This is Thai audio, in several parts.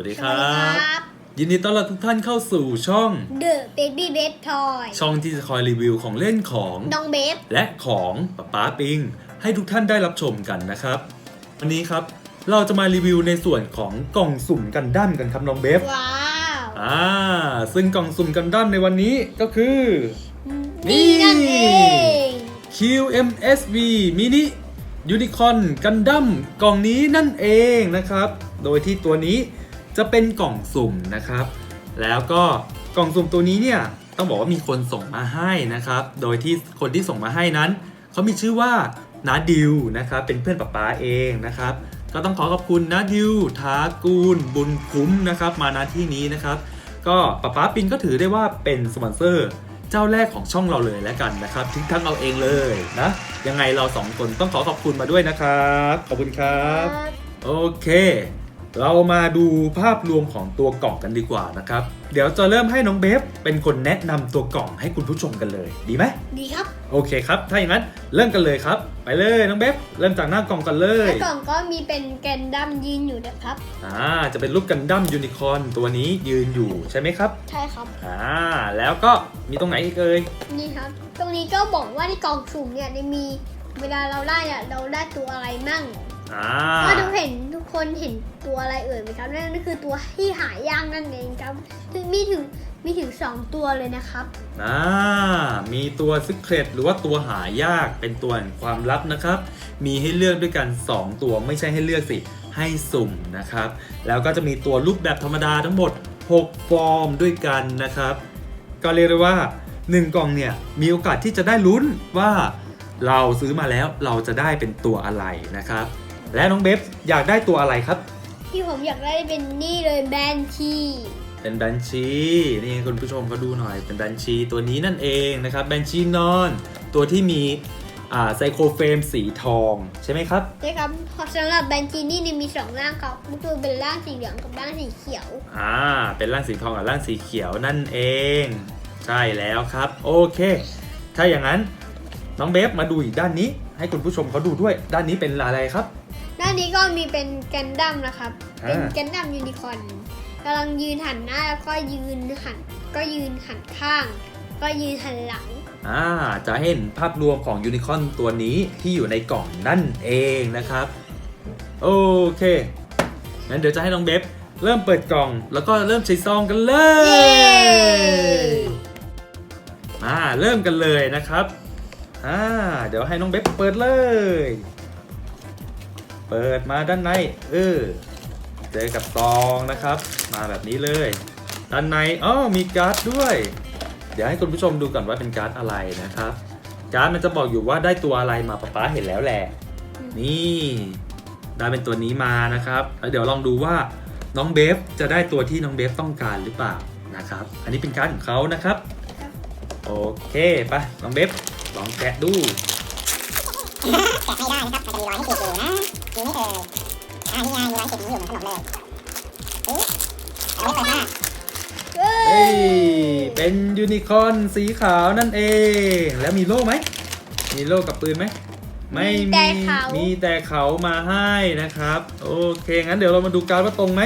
วัสดีสควัสรัดีบครับ ยินดีต้อนรับทุกท่านเข้าสู่ช่อง The Baby Bed Toy ช่องที่จะคอยรีวิวของเล่นของน้องเบฟและของป๊าป๊าปิง ให้ทุกท่านได้รับชมกันนะครับ วันนี้ครับเราจะมารีวิวในส่วนของกล่องสุ่มกันดั้มกันครับน้องเบฟว้าวอ่าซึ่งกล่องสุ่มกันดั้มในวันนี้ก็คือ นี่นี่นั่นเอง QMSV Mini Unicorn Gundam กล่องนี้นั่นเองนะครับ โดยที่ตัวนี้ จะเป็นกล่องสุ่มนะครับ แล้วก็กล่องสุ่มตัวนี้เนี่ยต้องบอกว่ามีคนส่งมาให้นะครับ โดยที่คนที่ส่งมาให้นั้นเขามีชื่อว่านาดิวนะครับเป็นเพื่อนป๊าป๊าเองนะครับ ก็ต้องขอขอบคุณนาดิวทากูล บุญคุ้มนะครับมาณที่นี้นะครับ ก็ป๊าป๊าปินก็ถือได้ว่าเป็นสปอนเซอร์เจ้าแรกของช่องเราเลยแล้วกันนะครับทิ้งทั้งเอาเองเลยนะ ยังไงเราสองคนต้องขอขอบคุณมาด้วยนะครับ ขอบคุณครับ โอเค เรามาดูภาพรวมของตัวกล่องกันดีกว่านะครับ เดี๋ยวจะเริ่มให้น้องเบฟเป็นคนแนะนำตัวกล่องให้คุณผู้ชมกันเลย ดีไหมดีครับโอเคครับ ถ้าอย่างนั้นเริ่มกันเลยครับ ไปเลยน้องเบฟเริ่มจากหน้ากล่องกันเลยแล้วกล่องก็มีเป็นแกนดั้มยืนอยู่นะครับ อ่าจะเป็นรูปกันดั้มยูนิคอร์นตัวนี้ยืนอยู่ใช่ไหมครับ ใช่ครับ อ่า แล้วก็มีตรงไหนอีกเอ่ยนี่ครับ ตรงนี้ก็บอกว่าในกล่องสุ่มเนี่ยได้มีเวลาเราได้เนี่ยเราได้ตัวอะไรมั่ง อ่าถ้าทุกเห็นทุกคนเห็นตัวอะไรเอ่ยไหมครับนั่นก็คือตัวที่หายากนั่นเองครับถึงมีถึงมีถึงสองตัวเลยนะครับอ่ามีตัวซิเครตหรือว่าตัวหายากเป็นตัวแห่งความลับนะครับ มีให้เลือกด้วยกัน 2 ตัวไม่ใช่ให้เลือกสิให้สุ่มนะครับ แล้วก็จะมีตัวรูปแบบธรรมดาทั้งหมด 6 ฟอร์มด้วยกันนะครับ ก็เรียกได้ว่า 1 กล่องเนี่ยมีโอกาสที่จะได้ลุ้นว่าเราซื้อมาแล้วเราจะได้เป็นตัวอะไรนะครับ และน้องเบฟอยากได้ตัวอะไรครับ ที่ผมอยากได้เป็นนี่เลยแบนชีเป็นแบนชีนี่คุณผู้ชมเขาดูหน่อยเป็นแบนชีตัวนี้นั่นเองนะครับแบนชีนอน ตัวที่มีอ่าไซโครเฟรมสีทองใช่ไหมครับใช่ครับสำหรับแบนชีนี่เนี่ยมีสองร่างครับก็คือเป็นร่างสีเหลืองกับร่างสีเขียวอ่าเป็นร่างสีทองกับร่างสีเขียวนั่นเอง ใช่แล้วครับโอเค ถ้าอย่างนั้นน้องเบฟมาดูอีกด้านนี้ ให้คุณผู้ชมเขาดูด้วย ด้านนี้เป็นอะไรครับ ด้านนี้ก็มีเป็นแกนดั้มนะครับอ่าเป็นแกนดั้มยูนิคอร์นกำลังยืนหันหน้าแล้วก็ยืนหันก็ยืนหันข้าง ก็ยืนหันหลังอ่าจะเห็นภาพรวมของยูนิคอร์นตัวนี้ที่อยู่ในกล่องนั่นเองนะครับ โอเคงั้นเดี๋ยวจะให้น้องเบฟเริ่มเปิดกล่อง แล้วก็เริ่มใช้ซองกันเลเย้ยมาเริ่มกันเลยนะครับอ่าเดี๋ยวให้น้องเบฟเปิดเลย เปิดมาด้านในเออเจอกับซองนะครับ มาแบบนี้เลย ด้านในอ๋อมีการ์ดด้วย เดี๋ยวให้คุณผู้ชมดูก่อนว่าเป็นการ์ดอะไรนะครับ การ์ดมันจะบอกอยู่ว่าได้ตัวอะไรมาป๊าป๊าเห็นแล้วแหละนี่ได้เป็นตัวนี้มานะครับแล้วเดี๋ยวลองดูว่าน้องเบฟจะได้ตัวที่น้องเบฟต้องการหรือเปล่านะครับ อันนี้เป็นการ์ดของเขานะครับ โอเคไปน้องเบฟลองแกะดูแกะไม่ได้นะครับมันจะมีรอยให้ขีดอยู่นะ มีไม่เอ่ยอ่านี่ไงมีรอยขีดนี้อยู่เหมือนขนมเลยอุ๊ยเอาไว้เปิดหน้าเอ้ยเป็นยูนิคอร์นสีขาวนั่นเอง แล้วมีโล่ไหม มีโล่กับปืนไหม ไม่มี มีแต่เขามาให้นะครับ โอเค งั้นเดี๋ยวเรามาดูการ์ดว่าตรงไหม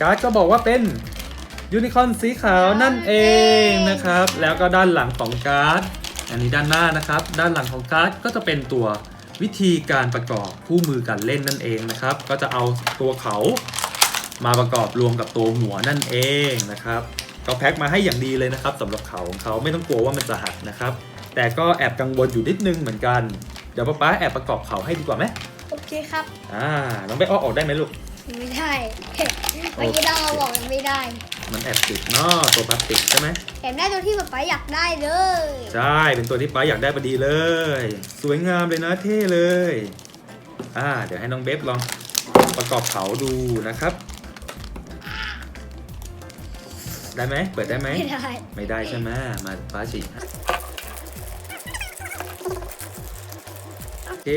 การ์ดก็บอกว่าเป็นยูนิคอร์นสีขาวนั่นเองนะครับ แล้วก็ด้านหลังของการ์ด อันนี้ด้านหน้านะครับ ด้านหลังของการ์ดก็จะเป็นตัว วิธีการประกอบคู่มือการเล่นนั่นเองนะครับ ก็จะเอาตัวเขามาประกอบรวมกับตัวหัวนั่นเองนะครับก็แพ็คมาให้อย่างดีเลยนะครับสำหรับเขาของเขาไม่ต้องกลัวว่ามันจะหักนะครับ แต่ก็แอบกังวลอยู่นิดนึงเหมือนกัน เดี๋ยวป๊าป๊าแอบประกอบเขาให้ดีกว่าไหมโอเคครับอ่าน้องไปอ้อออกได้ไหมลูกไม่ได้เมื่อกี้เราบอกยังไม่ได้ มันแอบติดเนาะตัวพลาสติกใช่ไหมแต่ได้ตัวที่ป๊าป๊าอยากได้เลยใช่เป็นตัวที่ป๊าอยากได้พอดีเลย สวยงามเลยนะเท่เลยอ่าเดี๋ยวให้น้องเบฟลองประกอบเขาดูนะครับ ได้ไหมเปิดได้ไหมไม่ได้ไม่ได้ใช่ไหมมาป้าฉีกให้โอเค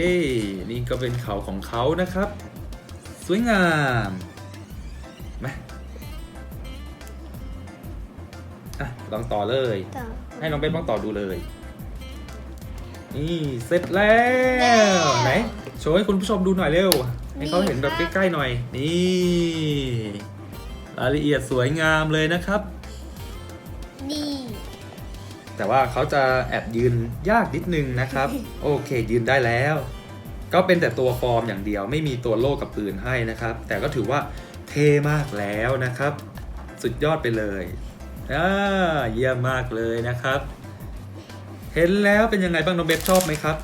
นี่ก็เป็นเขาของเขานะครับ สวยงามมา ลองต่อเลย ต่อให้น้องเบนลองต่อดูเลย นี่เสร็จแล้แล้ววไหนโชว์ให้คุณผู้ชมดูหน่อยเร็ว ให้เขานี่เห็นแบบครับใกล้ๆหน่อย นี่โรายละเอียดสวยงามเลยนะครับ นี่แต่ว่าเขาจะแอบยืนยากนิดนึงนะครับ โอเคยืนได้แล้ว ก็เป็นแต่ตัวฟอร์มอย่างเดียวไม่มีตัวโล่กับปืนให้นะครับ แต่ก็ถือว่าเท่มากแล้วนะครับ สุดยอดไปเลย อ่าเยี่ยมมากเลยนะครับ เห็นแล้วเป็นยังไงบ้างน้องเบฟชอบไหมครับ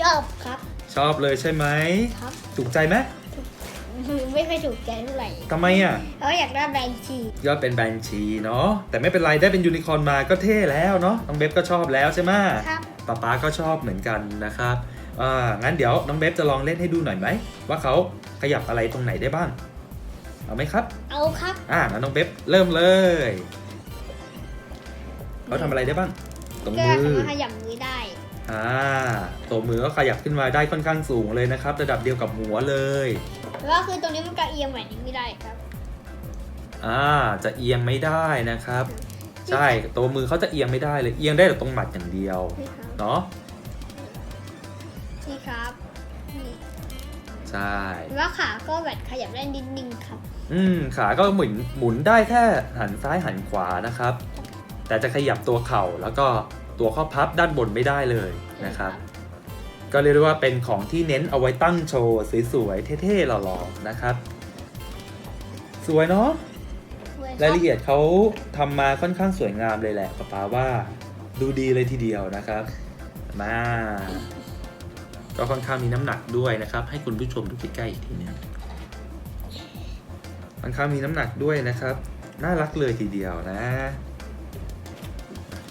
ชอบครับ ชอบเลยใช่ไหมครับ ถูกใจไหมไม่ค่อยถูกใจเท่าไหร่ทำไมอะเพราะอยากได้แบรนด์ชียอดเป็นแบนชีเนาะแต่ไม่เป็นไรได้เป็นยูนิคอร์นมาก็เท่แล้วเนาะน้องเบฟก็ชอบแล้วใช่ไหมครับป๊าป๊าก็ชอบเหมือนกันนะครับอ่างั้นเดี๋ยวน้องเบฟจะลองเล่นให้ดูหน่อยไหมว่าเขาขยับอะไรตรงไหนได้บ้าง เอาไหมครับ เอาครับ อ่างั้นน้องเบฟเริ่มเลย เขาทำอะไรได้บ้างตรงก็มืสาอ มารถขยับมือได้ อ่าตัวมือก็ขยับขึ้นมาได้ค่อนข้างสูงเลยนะครับ ระดับเดียวกับหัวเลย แล้วก็คือตรงนี้มันก็เอียงแบบนี้ไม่ได้ครับ อ่า จะเอียงไม่ได้นะครับ ใช่ ตัวมือเขาจะเอียงไม่ได้เลย เอียงได้แต่ตรงหมัดอย่างเดียว นี่ครับ เนาะ นี่ครับนี่ใช่ แล้วขาก็แบบขยับได้นิดนึงครับ อืม ขาก็หมุนหมุนได้แค่หันซ้ายหันขวานะครับ แต่จะขยับตัวเข่าแล้วก็ตัวข้อพับด้านบนไม่ได้เลยนะครับ ก็เรียกได้ว่าเป็นของที่เน้นเอาไว้ตั้งโชว์สวยๆเท่ๆหล่อๆนะครับ สวยเนาะรายละเอียดเขาทำมาค่อนข้างสวยงามเลยแหละป๊าป๊าว่าดูดีเลยทีเดียวนะครับ มา ก็ค่อนข้างมีน้ำหนักด้วยนะครับ ให้คุณผู้ชมดูใกล้ๆอีกทีนึงค่อนข้างมีน้ำหนักด้วยนะครับ น่ารักเลยทีเดียวนะ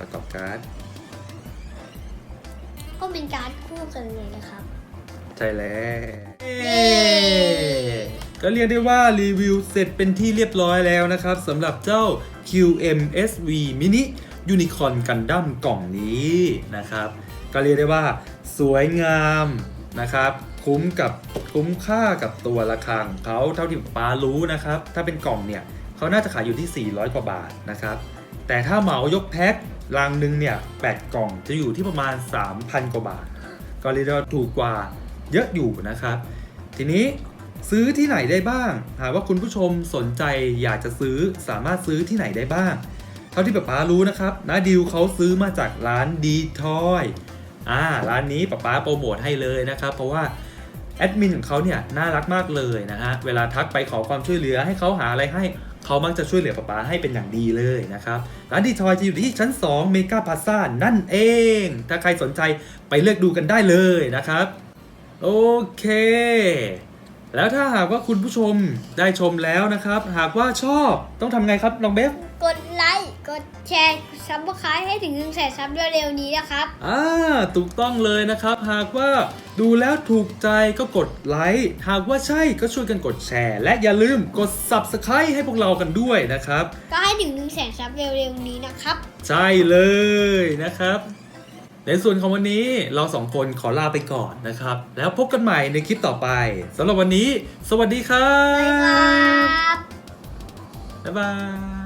ประกอบการ์ดก็เป็นการดคู่กันเลยนะครับ ใช่แล้วเย้ก็เรียกได้ว่ารีวิวเสร็จเป็นที่เรียบร้อยแล้วนะครับสำหรับเจ้า QMSV Mini Unicorn Gundam กล่องนี้นะครับ ก็เรียกได้ว่าสวยงามนะครับคุ้มกับคุ้มค่ากับตัวราคาของเขาเท่าที่ป้ารู้นะครับ ถ้าเป็นกล่องเนี่ยเขาน่าจะขายอยู่ที่ 400 กว่าบาทนะครับ แต่ถ้าเหมายกแพ็ค ลังหนึ่งเนี่ย8กล่องจะอยู่ที่ประมาณ 3,000 กว่าบาท ก็เรียกได้ว่าถูกกว่าเยอะอยู่นะครับ ทีนี้ซื้อที่ไหนได้บ้าง หากว่าคุณผู้ชมสนใจอยากจะซื้อสามารถซื้อที่ไหนได้บ้าง เท่าที่ป๊าป๊ารู้นะครับนาดิวเขาซื้อมาจากร้านดีทอยอ่าร้านนี้ป๊าป๊าโปรโมทให้เลยนะครับ เพราะว่าแอดมินของเขาเนี่ยน่ารักมากเลยนะฮะ เวลาทักไปขอความช่วยเหลือให้เขาหาอะไรให้ เขามักจะช่วยเหลือป๊าป๊าให้เป็นอย่างดีเลยนะครับ ร้านดีทอยจะอยู่ที่ชั้น 2 เมกาพาซ่านั่นเอง ถ้าใครสนใจไปเลือกดูกันได้เลยนะครับ โอเค แล้วถ้าหากว่าคุณผู้ชมได้ชมแล้วนะครับ หากว่าชอบต้องทำไงครับน้องเบฟ กดไลค์ กดแชร์ซับสไครต์ให้ถึง1แสนซับเร็วๆนี้นะครับ อ่าถูกต้องเลยนะครับ หากว่าดูแล้วถูกใจก็กดไลค์หากว่าใช่ก็ช่วยกันกดแชร์ และอย่าลืมกด Subscribe ให้พวกเรากันด้วยนะครับ ก็ให้ถึง1แสนซับเร็วๆนี้นะครับ ใช่เลยนะครับ ในส่วนของวันนี้เราสองคนขอลาไปก่อนนะครับ แล้วพบกันใหม่ในคลิปต่อไปสำหรับวันนี้ สวัสดีครับ๊ายบาบยบ๊ายบาย